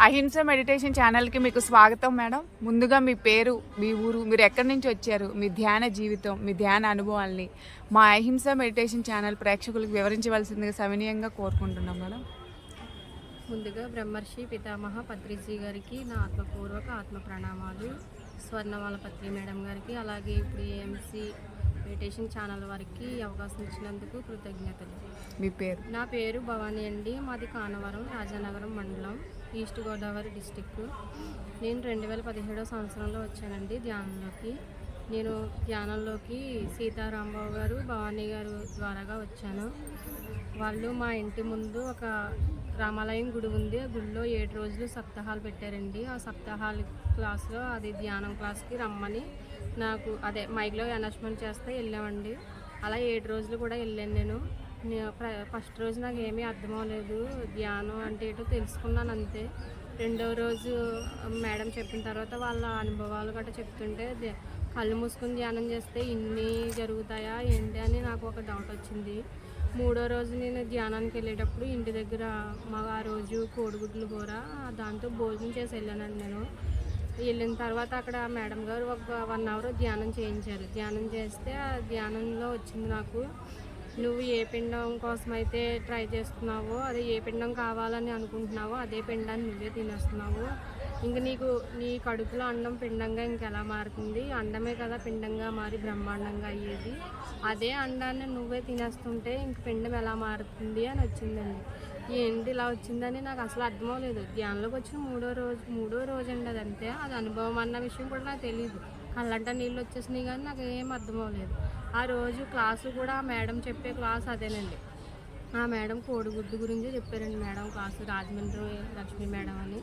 అహింస మెడిటేషన్ ఛానల్కి మీకు స్వాగతం మేడం. ముందుగా మీ పేరు మీ ఊరు మీరు ఎక్కడి నుంచి వచ్చారు మీ ధ్యాన జీవితం మీ ధ్యాన అనుభవాల్ని మా అహింస మెడిటేషన్ ఛానల్ ప్రేక్షకులకు వివరించవలసిందిగా సవినీయంగా కోరుకుంటున్నాం మేడం. ముందుగా బ్రహ్మర్షి పితామహ పత్రిజీ గారికి నా ఆత్మపూర్వక ఆత్మ ప్రణామాలు. స్వర్ణమాల పత్రి మేడం గారికి అలాగే ఇప్పుడు ఏఎంసీ మెడిటేషన్ ఛానల్ వారికి అవకాశం ఇచ్చినందుకు కృతజ్ఞతలు. మీ పేరు? నా పేరు భవానీ అండి. మాది కానవరం రాజానగరం మండలం. East Godavari district. నేను రెండు వేల పదిహేడో సంవత్సరంలో వచ్చానండి ధ్యానంలోకి. నేను ధ్యానంలోకి సీతారాంబాబు గారు భవానీ గారు ద్వారాగా వచ్చాను. వాళ్ళు మా ఇంటి ముందు ఒక రామాలయం గుడి ఉంది. ఆ గుడిలో ఏడు రోజులు సప్తాహాలు పెట్టారండి. ఆ సప్తాహాల క్లాస్లో అది ధ్యానం క్లాస్కి రమ్మని నాకు అదే మైక్లో అనౌన్స్మెంట్ చేస్తే వెళ్ళామండి. అలా ఏడు రోజులు కూడా వెళ్ళాను నేను. ఫస్ట్ రోజు నాకు ఏమీ అర్థం అవ్వలేదు ధ్యానం అంటే ఏటో తెలుసుకున్నాను అంతే. రెండో రోజు మేడం చెప్పిన తర్వాత వాళ్ళ అనుభవాలు గట్రా చెప్తుంటే కళ్ళు మూసుకుని ధ్యానం చేస్తే ఇన్ని జరుగుతాయా ఏంటి అని నాకు ఒక డౌట్ వచ్చింది. మూడో రోజు నేను ధ్యానానికి వెళ్ళేటప్పుడు ఇంటి దగ్గర మా ఆ రోజు కోడిగుడ్లు కూర దాంతో భోజనం చేసి వెళ్ళానండి నేను. వెళ్ళిన తర్వాత అక్కడ మేడం గారు ఒక వన్ అవర్ ధ్యానం చేయించారు. ధ్యానం చేస్తే ఆ ధ్యానంలో వచ్చింది నాకు. నువ్వు ఏ పిండం కోసం అయితే ట్రై చేస్తున్నావో అదే ఏ పిండం కావాలని అనుకుంటున్నావో అదే పిండాన్ని నువ్వే తినేస్తున్నావు. ఇంక నీకు నీ కడుపులో అండం పిండంగా ఇంకెలా మారుతుంది? అండమే కదా పిండంగా మారి బ్రహ్మాండంగా అయ్యేది. అదే అండాన్ని నువ్వే తినేస్తుంటే ఇంక పిండం ఎలా మారుతుంది అని వచ్చిందండి. ఏంటి ఇలా వచ్చిందని నాకు అసలు అర్థం ధ్యానంలోకి వచ్చిన మూడో రోజు మూడో రోజు అండి అదంతే. అది అనుభవం అన్న విషయం కూడా నాకు తెలియదు కళ్ళంట నీళ్ళు వచ్చేసినాయి కానీ నాకు ఏం అర్థం అవ్వలేదు ఆ రోజు క్లాసు కూడా ఆ మేడం చెప్పే క్లాస్ అదేనండి. ఆ మేడం కోడిగుడ్డు గురించి చెప్పారండి madam class Rajahmundry Lakshmi madam అని.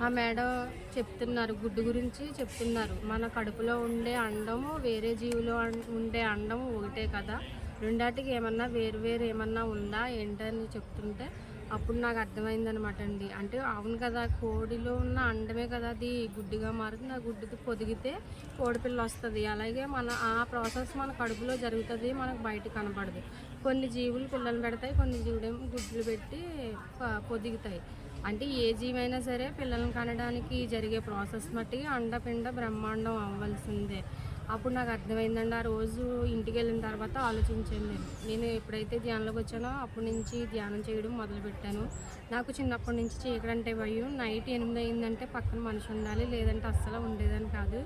ఆ మేడం చెప్తున్నారు గుడ్డు గురించి చెప్తున్నారు. మన కడుపులో ఉండే అండము వేరే జీవిలో ఉండే అండము ఒకటే కదా. రెండాటికి ఏమన్నా వేరు వేరు ఏమన్నా ఉందా ఏంటని చెప్తుంటే అప్పుడు నాకు అర్థమైందనమాట అండి. అంటే అవును కదా కోడిలో ఉన్న అండమే కదా అది గుడ్డుగా మారుతుంది. ఆ గుడ్డుకి పొదిగితే కోడిపిల్ల వస్తుంది. అలాగే మన ఆ ప్రాసెస్ మన కడుపులో జరుగుతుంది మనకు బయట కనపడదు. కొన్ని జీవులు పిల్లలు పెడతాయి కొన్ని జీవుడేమో గుడ్లు పెట్టి పొదిగుతాయి. అంటే ఏ జీవైనా సరే పిల్లలను కనడానికి జరిగే ప్రాసెస్ మట్టికి అండపిండ బ్రహ్మాండం అవ్వాల్సిందే. అప్పుడు నాకు అర్థమైందండి ఆ రోజు ఇంటికి వెళ్ళిన తర్వాత ఆలోచించాను నేను. నేను ఎప్పుడైతే ధ్యానంలోకి వచ్చానో అప్పటి నుంచి ధ్యానం చేయడం మొదలుపెట్టాను. నాకు చిన్నప్పటి నుంచి చీకడంటే భయం. నైట్ ఎనిమిది అయిందంటే పక్కన మనిషి ఉండాలి లేదంటే అస్సలు ఉండేదని కాదు.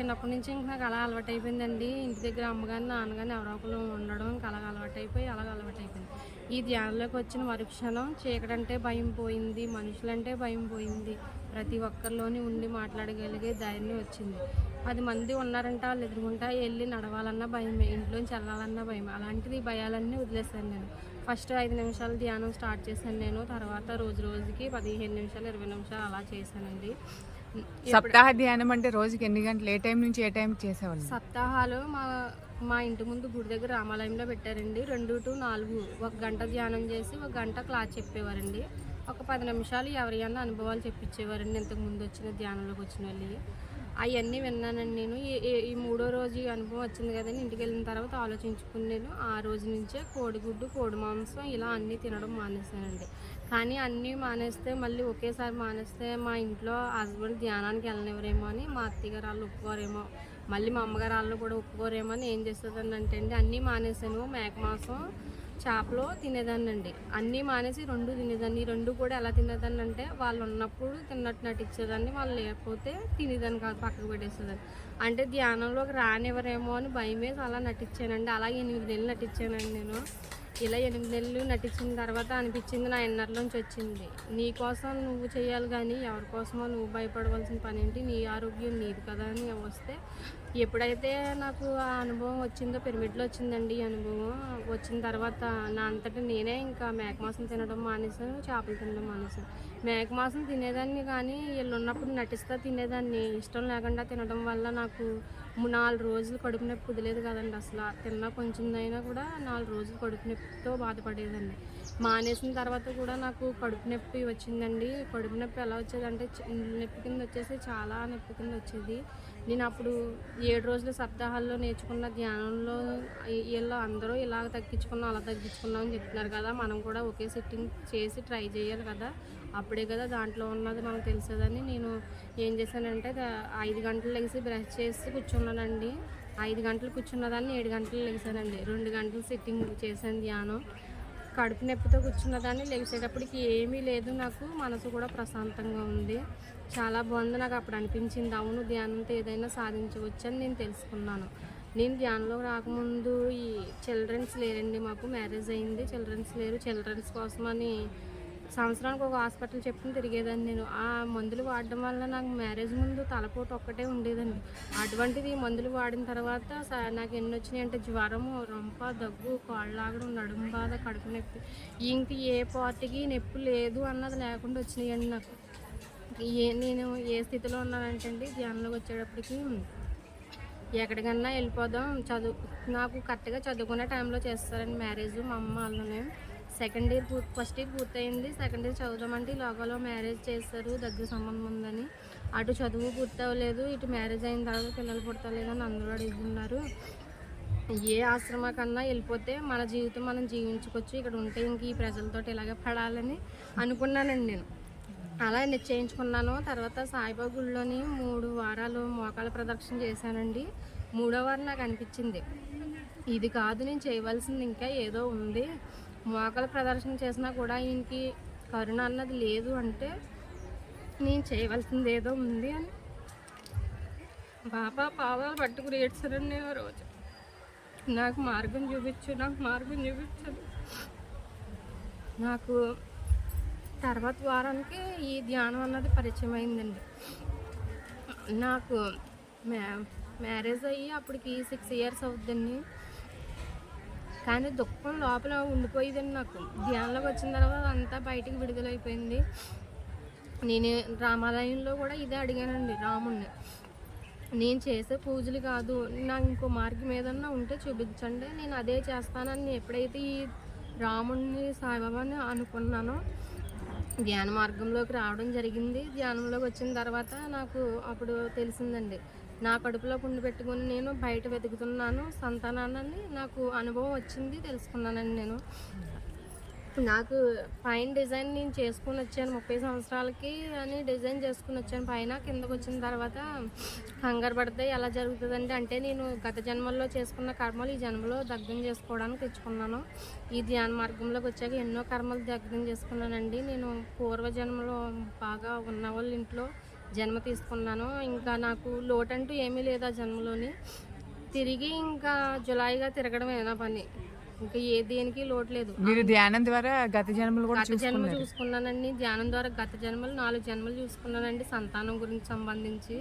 చిన్నప్పటి నుంచి ఇంకా నాకు అలా అలవాటు అయిపోయిందండి ఇంటి దగ్గర అమ్మగాని నాన్నగాని ఎవరో ఒకరు ఉండడం ఇంకా అలాగ అలవాటు అయిపోయి అలాగ అలవాటు అయిపోయింది ఈ ధ్యానంలోకి వచ్చిన మరుక్షణం చీకటంటే భయం పోయింది మనుషులంటే భయం పోయింది. ప్రతి ఒక్కరిలోని ఉండి మాట్లాడగలిగే ధైర్యం వచ్చింది. పది మంది ఉన్నారంట వాళ్ళు ఎదురుకుంటా వెళ్ళి నడవాలన్నా భయమే ఇంట్లోంచి వెళ్ళాలన్నా భయం. అలాంటిది భయాలన్నీ వదిలేశాను నేను. ఫస్ట్ ఐదు నిమిషాలు ధ్యానం స్టార్ట్ చేశాను నేను. తర్వాత రోజు రోజుకి పదిహేను నిమిషాలు ఇరవై నిమిషాలు అలా చేశానండి. సప్తాహ ధ్యానం అంటే రోజుకి ఎన్ని గంటలు ఏ టైం నుంచి ఏ టైం చేసేవాళ్ళు? సప్తాహాలు మా మా ఇంటి ముందు గుడి దగ్గర రామాలయంలో పెట్టారండి. రెండు టు నాలుగు ఒక గంట ధ్యానం చేసి ఒక గంట క్లాస్ చెప్పేవారండి. ఒక పది నిమిషాలు ఎవరైనా అనుభవాలు చెప్పించేవారండి. ఇంతకు ముందు వచ్చిన ధ్యానంలోకి వచ్చిన వాళ్ళు అవన్నీ విన్నానండి నేను. ఈ- ఈ- మూడో రోజు ఈ అనుభవం వచ్చింది కదండి ఇంటికి వెళ్ళిన తర్వాత ఆలోచించుకున్నాను ఆ రోజు నుంచే కోడిగుడ్డు కోడి మాంసం ఇలా అన్నీ తినడం మానేశానండి. కానీ అన్నీ మానేస్తే మళ్ళీ ఒకేసారి మానేస్తే మా ఇంట్లో హస్బెండ్ ధ్యానానికి వెళ్ళనివ్వరేమో అని మా అత్తగారు వాళ్ళు ఒప్పుకోరేమో మళ్ళీ మా అమ్మగారు వాళ్ళు కూడా ఒప్పుకోరేమో అని ఏం చేస్తుందని అంటే అండి అన్నీ మానేసాను మేక మాంసం చేపలు తినేదాన్ని అండి అన్నీ మానేసి రెండు తినేదాన్ని. రెండు కూడా ఎలా తినేదాన్ని అంటే వాళ్ళు ఉన్నప్పుడు తిన్నట్టు నటించేదాన్ని వాళ్ళు లేకపోతే తినేదాన్ని కాదు పక్కకు పెట్టేసేదాన్ని. అంటే ధ్యానంలోకి రానివ్వరేమో అని భయం వేసి అలా నటించానండి. అలాగే ఎనిమిది నెలలు నటించానండి నేను. ఇలా ఎనిమిది నెలలు నటించిన తర్వాత అనిపించింది నా ఎన్నర్లోంచి వచ్చింది. నీ కోసం నువ్వు చేయాలి కానీ ఎవరి కోసమో నువ్వు భయపడవలసిన పని ఏంటి? నీ ఆరోగ్యం నీది కదా అని వస్తే ఎప్పుడైతే నాకు ఆ అనుభవం వచ్చిందో పిరమిడ్లో వచ్చిందండి ఈ అనుభవం వచ్చిన తర్వాత నా అంతటా నేనే ఇంకా మేక మాంసం తినడం మానేసాను చేపలు తినడం మానేసాను. మేక మాంసం తినేదాన్ని కానీ వీళ్ళు ఉన్నప్పుడు నటిస్తా తినేదాన్ని. ఇష్టం లేకుండా తినడం వల్ల నాకు నాలుగు రోజులు కడుపు నొప్పి కుదిలేదు కదండి అసలు. తిన్నా కొంచెందైనా కూడా నాలుగు రోజులు కడుపు నొప్పితో బాధపడేదండి మానేసిన తర్వాత కూడా నాకు కడుపు నొప్పి వచ్చిందండి. కడుపు నొప్పి ఎలా వచ్చేది అంటే నొప్పి కింద వచ్చేసి చాలా నొప్పి కింద వచ్చేది. నేను అప్పుడు ఏడు రోజుల సప్తాహాల్లో నేర్చుకున్న ధ్యానంలో వీళ్ళు అందరూ ఇలాగ తగ్గించుకున్నాం అలా తగ్గించుకున్నాం అని చెప్తున్నారు కదా. మనం కూడా ఒకే సిట్టింగ్ చేసి ట్రై చేయాలి కదా. అప్పుడే కదా దాంట్లో ఉన్నది మనకు తెలిసేదని నేను ఏం చేశానంటే ఐదు గంటలు లెగిసి బ్రష్ చేసి కూర్చున్నానండి. ఐదు గంటలు కూర్చున్నదాన్ని ఏడు గంటలు లెగిసానండి రెండు గంటలు సిట్టింగ్ చేశాను ధ్యానం. కడుపు నొప్పితో కూర్చున్నదాన్ని లెగిసేటప్పటికి ఏమీ లేదు నాకు. మనసు కూడా ప్రశాంతంగా ఉంది. చాలా బాగుంది నాకు అప్పుడు అనిపించింది. అవును ధ్యానంతో ఏదైనా సాధించవచ్చని నేను తెలుసుకున్నాను. నేను ధ్యానంలో రాకముందు ఈ చిల్డ్రన్స్ లేరండి మాకు. మ్యారేజ్ అయింది. చిల్డ్రన్స్ లేరు. చిల్డ్రన్స్ కోసమని సంవత్సరానికి ఒక హాస్పిటల్ చెప్పుకుని తిరిగేదాన్ని నేను. ఆ మందులు వాడడం వల్ల నాకు మ్యారేజ్ ముందు తలపోటు ఒక్కటే ఉండేదండి. అటువంటిది మందులు వాడిన తర్వాత నాకు ఎన్ని వచ్చినాయి అంటే జ్వరము రొంప దగ్గు కాళ్ళలాగడం నడుము బాధ కడుపు నొప్పి. ఇంక ఏ పార్టీకి నొప్పి లేదు అన్నది లేకుండా వచ్చినాయండి నాకు. ఏ నేను ఏ స్థితిలో ఉన్నానంటే అండి ధ్యానంలోకి వచ్చేటప్పటికి ఎక్కడికన్నా వెళ్ళిపోదాం చదువు నాకు కరెక్ట్గా చదువుకునే టైంలో చేస్తారండి మ్యారేజ్ మా అమ్మ వాళ్ళనే. సెకండ్ ఇయర్ పూర్తి ఫస్ట్ ఇయర్ పూర్తయింది. సెకండ్ ఇయర్ చదువుదామంటే లోకల్లో లోగాలో మ్యారేజ్ చేస్తారు. దగ్గర సంబంధం ఉందని. అటు చదువు పూర్తి అవ్వలేదు. ఇటు మ్యారేజ్ అయిన తర్వాత పిల్లలు పుట్టలేదని అని అందరూ అడుగుతున్నారు. ఏ ఆశ్రమ కన్నా వెళ్ళిపోతే మన జీవితం మనం జీవించుకోవచ్చు. ఇక్కడ ఉంటే ఇంక ఈ ప్రజలతో ఇలాగే పడాలని అనుకున్నానండి నేను. అలా నిశ్చయించుకున్నాను. తర్వాత సాయిబాబా గుడిలోని మూడు వారాలు మోకాల ప్రదక్షిణ చేశానండి. మూడో వారం నాకు అనిపించింది. ఇది కాదు నేను చేయవలసింది ఇంకా ఏదో ఉంది. మోకాల ప్రదర్శన చేసినా కూడా ఈయనకి కరుణ అన్నది లేదు అంటే నేను చేయవలసింది ఏదో ఉంది అని. బాబా పాదాలు పట్టుకుని ఏడ్చారండి ఆ రోజు. నాకు మార్గం చూపించు నాకు మార్గం చూపించు. నాకు తర్వాత వారానికి ఈ ధ్యానం అన్నది పరిచయం అయిందండి నాకు మ్యా మ్యారేజ్ అయ్యి అప్పటికి సిక్స్ ఇయర్స్ అవుతుందండి కానీ దుఃఖం లోపల ఉండిపోయేదండి నాకు. ధ్యానంలోకి వచ్చిన తర్వాత అంతా బయటికి విడుదలైపోయింది. నేను రామాలయంలో కూడా ఇదే అడిగానండి రాముణ్ణి. నేను చేసే పూజలు కాదు నాకు ఇంకో మార్గం ఏదన్నా ఉంటే చూపించండి. నేను అదే చేస్తానని ఎప్పుడైతే ఈ రాముణ్ణి సాయిబాబాని అనుకున్నానో ధ్యాన మార్గంలోకి రావడం జరిగింది. ధ్యానంలోకి వచ్చిన తర్వాత నాకు అప్పుడు తెలిసిందండి నా కడుపులో పుండు పెట్టుకుని నేను బయట వెతుకుతున్నాను. సంతానాన్ని నాకు అనుభవం వచ్చింది తెలుసుకున్నానండి నేను. నాకు పైన డిజైన్ నేను చేసుకుని వచ్చాను ముప్పై సంవత్సరాలకి అని డిజైన్ చేసుకుని వచ్చాను. పైన కిందకు వచ్చిన తర్వాత కంగారు పడితే ఎలా జరుగుతుందండి అంటే నేను గత జన్మల్లో చేసుకున్న కర్మలు ఈ జన్మలో దగ్ధం చేసుకోవడానికి తెచ్చుకున్నాను. ఈ ధ్యాన మార్గంలోకి వచ్చాక ఎన్నో కర్మలు దగ్ధం చేసుకున్నానండి. నేను పూర్వజన్మలో బాగా ఉన్న వాళ్ళ ఇంట్లో జన్మ తీసుకున్నాను. ఇంకా నాకు లోటంటూ ఏమీ లేదు ఆ జన్మలోని. తిరిగి ఇంకా జులాయిగా తిరగడమే నా పని. ఇంకా ఏ దేనికి లోటు లేదు. మీరు ధ్యానం ద్వారా గత జన్మలు కూడా గత జన్మ చూసుకున్నానండి. ధ్యానం ద్వారా గత జన్మలు నాలుగు జన్మలు చూసుకున్నానండి సంతానం గురించి సంబంధించి.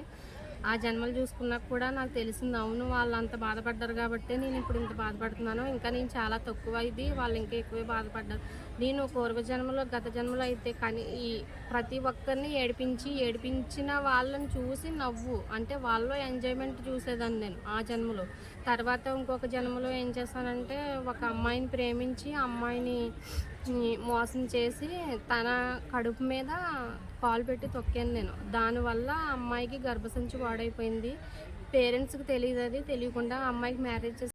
ఆ జన్మలు చూసుకున్నాక కూడా నాకు తెలిసింది అవును వాళ్ళు అంత బాధపడ్డారు కాబట్టి నేను ఇప్పుడు ఇంత బాధపడుతున్నాను. ఇంకా నేను చాలా తక్కువ ఇది వాళ్ళు ఇంకా ఎక్కువే బాధపడ్డారు. నేను పూర్వ జన్మలో గత జన్మలో అయితే కానీ ఈ ప్రతి ఒక్కరిని ఏడిపించి ఏడిపించిన వాళ్ళని చూసి నవ్వు. అంటే వాళ్ళు ఎంజాయ్మెంట్ చూసేదాన్ని నేను ఆ జన్మలో. తర్వాత ఇంకొక జన్మలో ఏం చేశానంటే ఒక అమ్మాయిని ప్రేమించి అమ్మాయిని మోసం చేసి తన కడుపు మీద కాలు పెట్టి తొక్కాను నేను. దానివల్ల అమ్మాయికి గర్భసంచి పాడైపోయింది. పేరెంట్స్కి తెలియదు అది తెలియకుండా అమ్మాయికి మ్యారేజ్ చేసి